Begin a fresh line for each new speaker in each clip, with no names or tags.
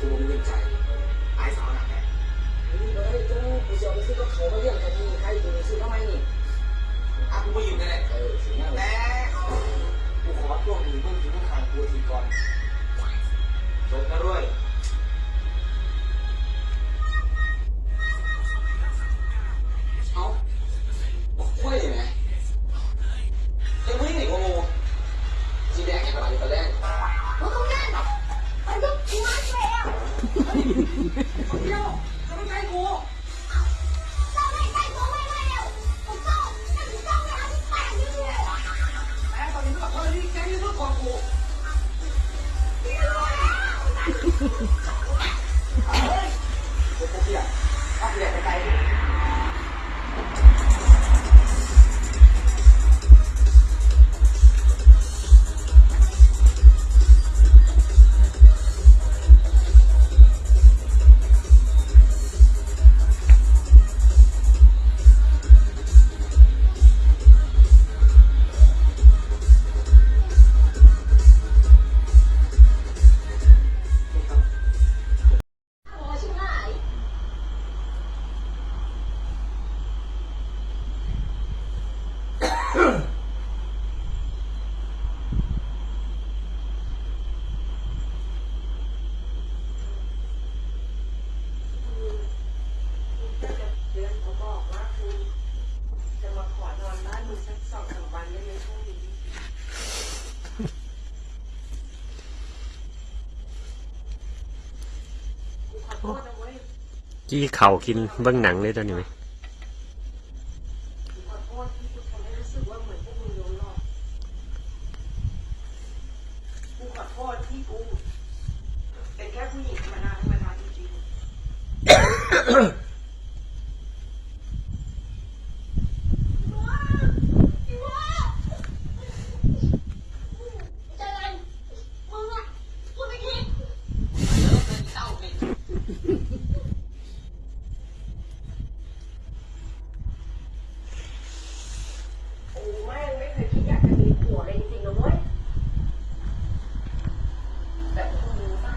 กูบ่มีเงินใจไอ้สาวหนักแน่
นี่ก็ได้ตู้กูจะเอาไปซื้อกับเขามาเลี้ย กี้เข่า
กิน
เบื้องหนังเล
ย
ตอนนี้ไหม
กูขอโทษที่กูทำให้รู้สึกว่าเหมือนพวกมึงโดนหลอกกูขอโทษที่กู เป็นแค่ผู้หญิงธรรมดาธรรมดาจริงๆ
เจอกันมึงอะพูดไม่คิด
กูแม่งไม่เคยคิดอยากจะมีผัวเลยจริงๆนะเว้ยแต่พวกมึงป่ะ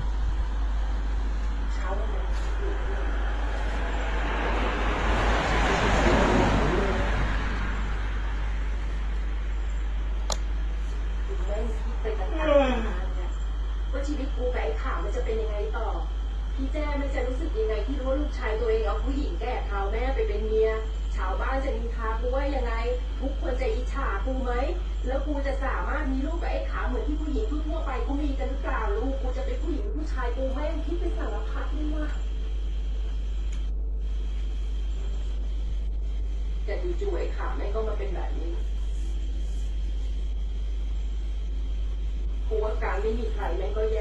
เช้าวันนั้นอยู่ที่ไหนกูแม่งคิดไปต่างๆนานาเนี่ยว่าชีวิตกูกับไอ้ ข่าวมันจะเป็นยังไงต่อ พี่แจ้มันจะรู้สึกยังไงที่รู้ว่าลูกชายตัวเองเอาผู้หญิงแก่เท้าแม่ไปเป็นเมีย ชาวบ้านจะนินทากูว่ายังไง ทุกคนจะอิจฉากูไหม แล้วกูจะสามารถมีลูกกับไอ้ขาวเหมือนที่ผู้หญิงทั่วไปกูมีกันหรือเปล่าลูกกูจะเป็นผู้หญิงหรือผู้ชายกูแม่งคิดไปสารพัดเลยว่ะแต่จู่ๆไอ้ขาวแม่งก็มาเป็นแบบนี้กูว่าการไม่มีใครแม่งก็แย่